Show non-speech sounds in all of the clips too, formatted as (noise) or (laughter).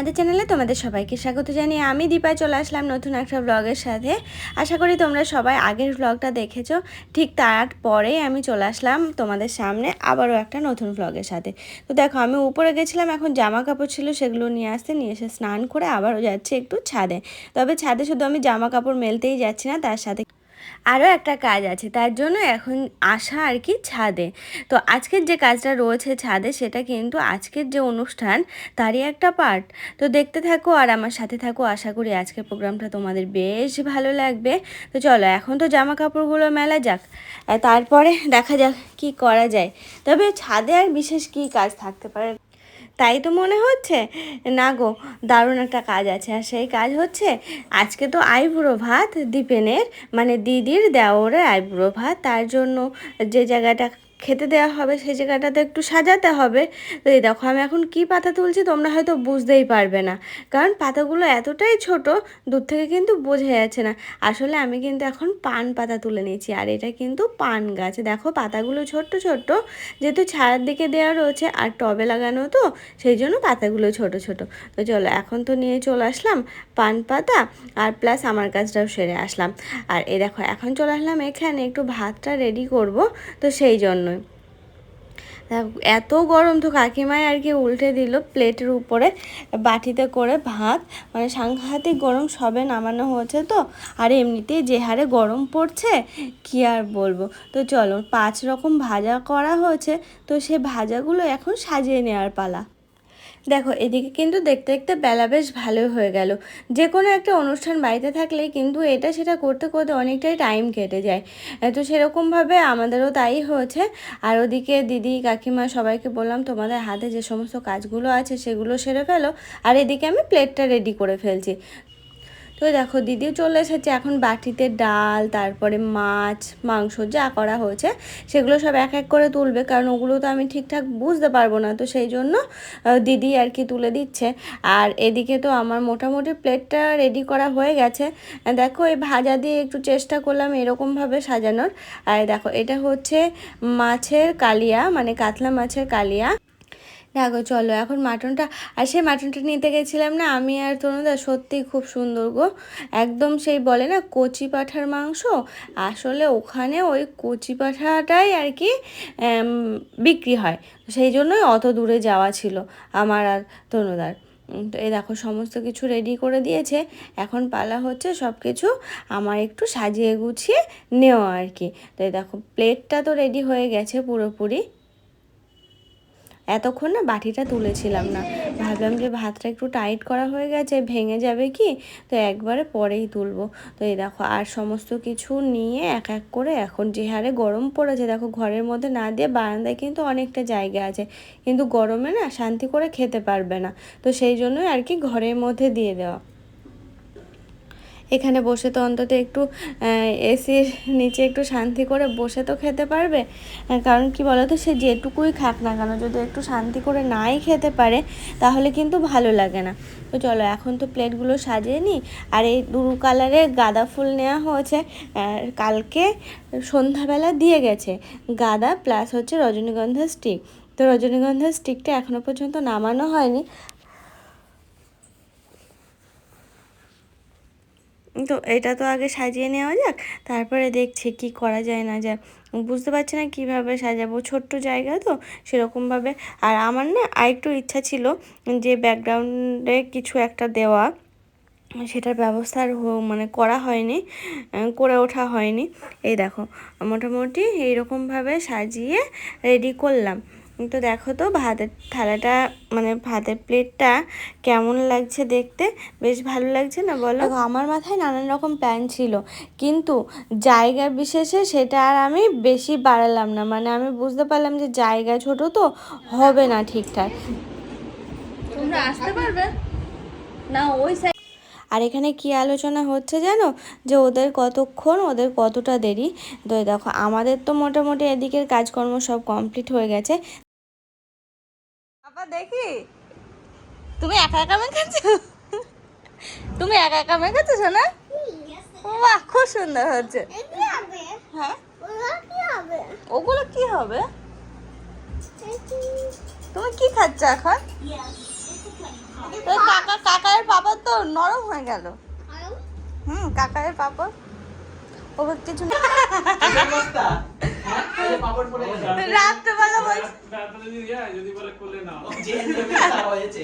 আমাদের চ্যানেলে তোমাদের সবাইকে স্বাগত জানিয়ে আমি দীপা চলে আসলাম নতুন একটা ব্লগের সাথে। আশা করি তোমরা সবাই আগের ব্লগটা দেখেছ। ঠিক তারপরেই আমি চলে আসলাম তোমাদের সামনে আবারও একটা নতুন ব্লগের সাথে। তো দেখো, আমি উপরে গেছিলাম, এখন জামা কাপড় ছিল সেগুলো নিয়ে আসতে, নিয়ে এসে স্নান করে আবারও যাচ্ছি একটু ছাদে। তবে ছাদে শুধু আমি জামা কাপড় মেলতেই যাচ্ছি না, তার সাথে আরও একটা কাজ আছে, তার জন্য এখন আসা আর কি ছাদে। তো আজকের যে কাজটা রয়েছে ছাদে, সেটা কিন্তু আজকের যে অনুষ্ঠান, তারই একটা পার্ট তো দেখতে থাকো আর আমার সাথে থাকো, আশা করি আজকের প্রোগ্রামটা তোমাদের বেশ ভালো লাগবে। তো চলো, এখন তো জামা কাপড়গুলো মেলা যাক তারপরে দেখা যাক কি করা যায়। তবে ছাদে আর বিশেষ কি কাজ থাকতে পারে? তাই তো মনে হচ্ছে? না গো, দারুণ একটা কাজ আছে। আর সেই কাজ হচ্ছে, আজকে তো আইব্রো ভাত দীপেনের মানে দিদির দেওরের আইব্রো ভাত। তার জন্য যে জায়গাটা খেতে দেওয়া হবে সেই জায়গাটাতে একটু সাজাতে হবে। তো এই দেখো আমি এখন কি পাতা তুলছি তোমরা হয়তো বুঝতেই পারবে না। কারণ পাতাগুলো এতটাই ছোট দূর থেকে কিন্তু বোঝা যাচ্ছে না। আসলে আমি কিন্তু এখন পান পাতা তুলে নিয়েছি আর এটা কিন্তু পান গাছ। দেখো পাতাগুলো ছোট্ট ছোট্ট যেহেতু ছায়ার দিকে দেওয়া রয়েছে আর টবে লাগানো তো সেই জন্য পাতাগুলো ছোট ছোট। তো চলো এখন তো নিয়ে চলে আসলাম পান পাতা আর প্লাস আমার কাজটাও সেরে আসলাম। আর এ দেখো এখন চলে আসলাম এখানে একটু ভাতটা রেডি করব তো সেই জন্যই দেখো, এত গরম তো কাকিমাই আর কি উল্টে দিল প্লেটের উপরে বাটিতে করে ভাত। মানে সাংঘাতিক গরম, সবে নামানো হয়েছে তো। আর এমনিতেই যে হারে গরম পড়ছে, কি আর বলব? তো চলো, পাঁচ রকম ভাজা করা হয়েছে। তো সে ভাজাগুলো এখন সাজিয়ে নেওয়ার পালা। দেখো, এদিকে কিন্তু দেখতে দেখতে বেলা বেশ ভালোই হয়ে গেল। যে কোনো একটা অনুষ্ঠান বাড়িতে থাকলে কিন্তু এটা সেটা করতে করতে অনেকটাই টাইম কেটে যায়। তো সেরকমভাবে আমাদেরও তাই হয়েছে। আর ওদিকে দিদি, কাকিমা সবাইকে বললাম, তোমাদের হাতে যে সমস্ত কাজগুলো আছে সেগুলো সেরে ফেলো। আর এদিকে আমি প্লেটটা রেডি করে ফেলছি। তো দেখো দিদিও চলে এসেছে এখন বাটিতে ডাল, তারপরে মাছ, মাংস যা করা হয়েছে সেগুলো সব এক এক করে তুলবে, কারণ ওগুলো তো আমি ঠিকঠাক বুঝতে পারব না। তো সেই জন্য দিদি আর কি তুলে দিচ্ছে। আর এদিকে তো আমার মোটামুটি প্লেটটা রেডি করা হয়ে গেছে। দেখো এই ভাজা দিয়ে একটু চেষ্টা করলাম এরকমভাবে সাজানোর। আর দেখো এটা হচ্ছে মাছের কালিয়া মানে কাতলা মাছের কালিয়া। দেখো চলো এখন মাটনটা আর সেই মাটনটা নিতে গেছিলাম না আমি আর তনুদা সত্যি খুব সুন্দর গো। একদম সেই বলে না কচি পাঠার মাংস আসলে ওখানে ওই কচি পাঠাটাই আর কি বিক্রি হয়। সেই জন্যই অত দূরে যাওয়া ছিল আমার আর উম, তো এই দেখো সমস্ত কিছু রেডি করে দিয়েছে। এখন পালা হচ্ছে সব কিছু আমার একটু সাজিয়ে গুছিয়ে নেওয়া আর কি। তো এই দেখো প্লেটটা তো রেডি হয়ে গেছে পুরোপুরি। এতক্ষণ না বাটিটা তুলেছিলাম না। ভাবলাম যে ভাতটা একটু টাইট করা হয়ে গেছে, ভেঙে যাবে কি? তো একবারে পরেই তুলবো। তো এই দেখো, আর সমস্ত কিছু নিয়ে এক এক করে এখন যে হারে গরম পড়েছে, দেখো ঘরের মধ্যে না দিয়ে বারান্দায় কিন্তু অনেকটা জায়গা আছে। কিন্তু গরমে না শান্তি করে খেতে পারবে না। তো সেই জন্যই আর কি ঘরের মধ্যে দিয়ে দেওয়া। এখানে বসে তো অন্তত একটু এসির নিচে একটু শান্তি করে বসে তো খেতে পারবে। কারণ কি বলতো, সে যেটুকুই খাক না কেন, যদি একটু শান্তি করে নাই খেতে পারে, তাহলে কিন্তু ভালো লাগে না। তো চলো, এখন তো প্লেটগুলো সাজিয়ে নিই। আর এই দু কালারের গাঁদা ফুল নেওয়া হয়েছে কালকে সন্ধ্যাবেলা দিয়ে গেছে। গাঁদা প্লাস হচ্ছে রজনীগন্ধা স্টিক তো রজনীগন্ধা স্টিকটা এখনও পর্যন্ত নামানো হয়নি। তো এটা তো আগে সাজিয়ে নেওয়া যাক, তারপরে দেখছি কি করা যায় না যায়। বুঝতে পারছি না কীভাবে সাজাবো, ছোট্ট জায়গা তো সেরকমভাবে। আর আমার না আরেকটু ইচ্ছা ছিল যে ব্যাকগ্রাউন্ডে কিছু একটা দেওয়া, সেটার ব্যবস্থা আর মানে করা হয়নি করে ওঠা হয়নি। এই দেখো, মোটামুটি এইরকমভাবে সাজিয়ে রেডি করলাম। তো দেখো তো ভাতের থালাটা মানে ভাতের প্লেটটা কেমন লাগছে দেখতে? বেশ ভালো লাগছে না বলো? আমার মাথায় নানান রকম প্ল্যান ছিল। কিন্তু জায়গা বিশেষে সেটা আর আমি বেশি বাড়ালাম না। মানে আমি বুঝতে পারলাম যে জায়গা ছোট তো হবে না ঠিকঠাক। তোমরা আসতে পারবে? না ওই সাইড আর এখানে কি আলোচনা হচ্ছে জানো? যে ওদের কতক্ষণ ওদের কতটা দেরি? তো এই দেখো আমাদের তো মোটামুটি এদিকের কাজকর্ম সব কমপ্লিট হয়ে গেছে। দেখি। তুমি একা একা মেখেছো তুমি একা একা মেখেছো সোনা বাহ খুব সুন্দর হচ্ছে। হ্যাঁ? ওগুলো কি হবে? তুমি কি খাচ্ছ এখন? তো কাকা কাকায়ের পাপা তো নরম হয়ে গেল। হুম কাকায়ের পাপা ও কিছু রাত্রেবেলা বলছে। যদি বলে করলে না। হয়েছে।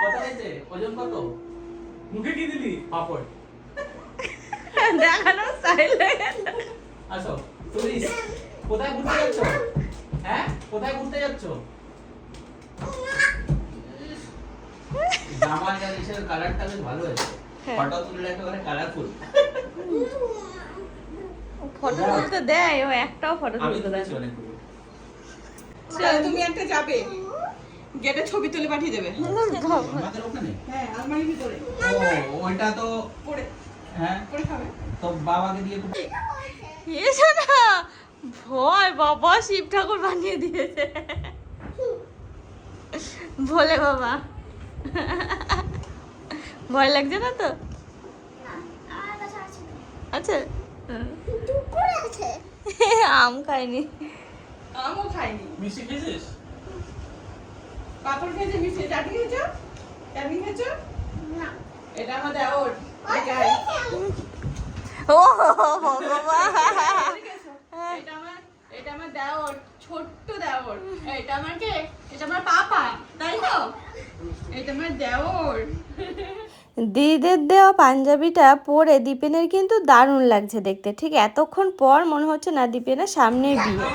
কত হয়েছে? ওজন কত? মুখে কি দিলি? পাপড়। দেখানো স্টাইল আসো পুলিশ কোথায় ঘুরতে যাচ্ছ? হ্যাঁ কোথায় ঘুরতে যাচ্ছ? জামা জিনিসের কালারটা বেশ ভালো হয়েছে। হ্যাঁ। ফটো তুললে একেবারে কালারফুল ফটো তুলতে দেয় ও একটাও ফটো তুলতে দেয় তুমি একটা যাবে। গেটে ছবি তুলে পাঠিয়ে দেবে। হ্যাঁ আলমারির ভিতরে। ওইটা তো পড়ে। হ্যাঁ? পড়ে খাবে। তো বাবাকে দিয়ে একটু না। ভয় বাবা শিব ঠাকুর বানিয়ে দিয়েছে। বলে বাবা। ভয় লাগছে না তো? আছে? আম খাইনি। আমও খাইনি। মিষ্টি খেয়েছিস? পাপড় খেয়েছে মিষ্টি। চাটনি খেয়েছো? চাটনি খেয়েছো? এটা আমার দেওর। ও ভগবান। (laughs) এটা আমার এটা আমার দেওর ছোট্ট দেওর এটা আমার কে এটা আমার পাপা তাই তো? (laughs) এটা আমার দেওর দিদিদের দেওয়া পাঞ্জাবিটা পরে দীপেনের কিন্তু দারুণ লাগছে দেখতে। ঠিক এতক্ষণ পর মনে হচ্ছে না দীপেনের সামনে বিয়ে।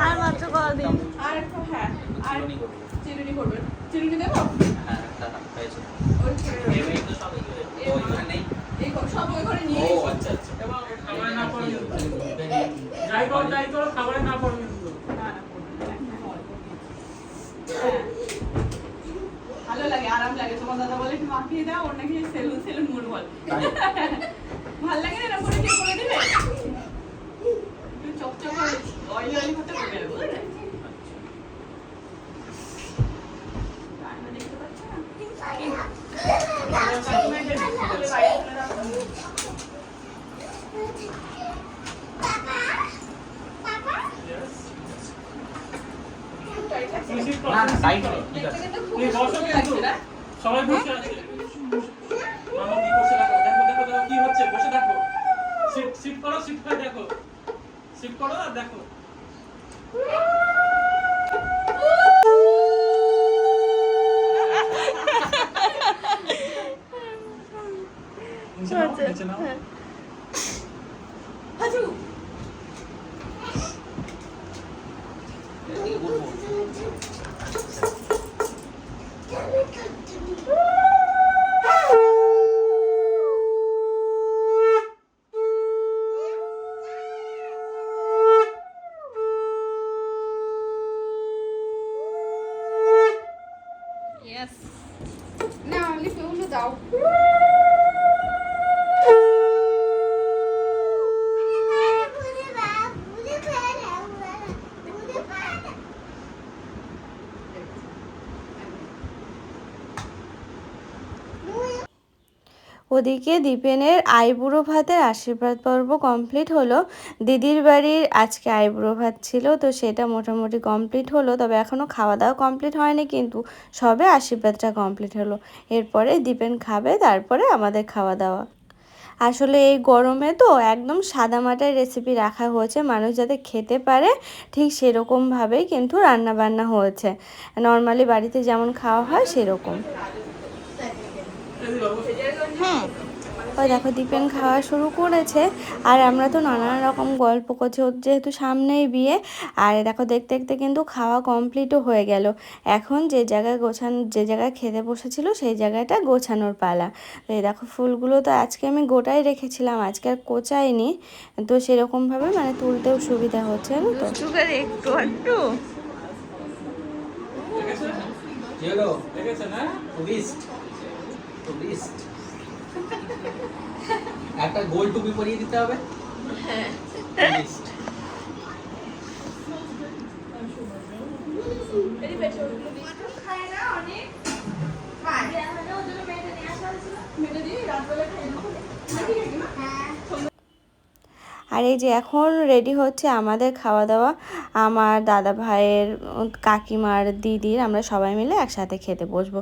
আর মাত্র কদিন? আর হ্যাঁ আর চিরুনি করবেন চিরুনি দেবো হ্যাঁ দাদা হয়েছে ওই চিরুনি। এই তো সব ওই ওই নেই এই ঘর- সব ওই ঘরে নিয়ে ও এসো। আচ্ছা আচ্ছা এবং খাবারে না পড়বে যাই করো তাই করো খাবারে না পড়বে কিন্তু না, না, করবে না, এখন অল্প কিছু। হ্যাঁ। ভালো লাগে আরাম লাগে তোমার দাদা বলে একটু মাখিয়ে দাও ওর নাকি সেলুন সেলুন মুড বল লাগে না এরকম করে করে দিবে চকচক অয়েলি অয়েলি বুঝলে দেখতে পাচ্ছ না? করো, না, না। এ, ঠিক আছে। সবাই বসে আছে মামা কি করছে? দেখো দেখো দেখো দেখো কি হচ্ছে? বসে দেখো। শিফট সিট করো শিফট করে দেখো। শিফট করো আর দেখো নিচে নাও, নিচে নাও। হাজু এই বলব ইয়েস না লিখে উল্টো দাও ওদিকে দীপেনের আইবুড়ো ভাতের আশীর্বাদ পর্ব কমপ্লিট হলো। দিদির বাড়ির আজকে আইবুড়ো ভাত ছিল, তো সেটা মোটামুটি কমপ্লিট হলো। তবে এখনও খাওয়া দাওয়া কমপ্লিট হয়নি, কিন্তু সবে আশীর্বাদটা কমপ্লিট হলো। এরপরে দীপেন খাবে, তারপরে আমাদের খাওয়া দাওয়া আসলে এই গরমে তো একদম সাদা মাটার রেসিপি রাখা হয়েছে, মানুষ যাতে খেতে পারে ঠিক সেরকমভাবেই কিন্তু রান্না বান্না হয়েছে। নর্মালি বাড়িতে যেমন খাওয়া হয় সেরকম। এই যে বাবু হুম। ওই দেখো দীপেন খাওয়া শুরু করেছে। আর আমরা তো নানান রকম গল্প করছি। ওর যেহেতু সামনেই বিয়ে আর দেখো দেখতে দেখতে কিন্তু খাওয়া কমপ্লিটও হয়ে গেল। এখন যে জায়গায় গোছানো যে জায়গায় খেতে বসেছিল সেই জায়গাটা গোছানোর পালা। তো এই দেখো ফুলগুলো তো আজকে আমি গোটাই রেখেছিলাম আজকে আর কোচাইনি। তো সেরকমভাবে মানে তুলতেও সুবিধা হচ্ছে জানো তো। একটু একটু টুরিস্ট টুরিস্ট (laughs) একটা গোল টুপি পরিয়ে দিতে হবে। কাকিমা আর এই যে এখন রেডি হচ্ছে আমাদের খাওয়া দাওয়া আমার দাদা ভাইয়ের কাকিমার দিদির আমরা সবাই মিলে একসাথে খেতে বসবো।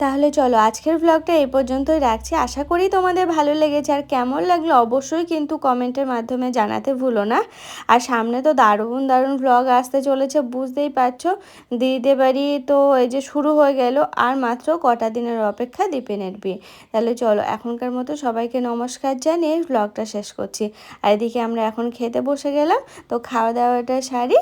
তাহলে চলো আজকের ব্লগটা এই পর্যন্তই রাখছি। আশা করি তোমাদের ভালো লেগেছে আর কেমন লাগল অবশ্যই কিন্তু কমেন্টের মাধ্যমে জানাতে ভুলো না। আর সামনে তো দারুণ দারুণ ব্লগ আসতে চলেছে, বুঝতেই পারছ। দিদিদের বাড়ি তো এই যে শুরু হয়ে গেল আর মাত্র কটা দিনের অপেক্ষা দীপেনের বিয়ে। তাহলে চলো এখনকার মতো সবাইকে নমস্কার জানিয়ে ব্লগটা শেষ করছি। আর এদিকে আমরা এখন খেতে বসে গেলাম, তো খাওয়া দাওয়াটা সারি।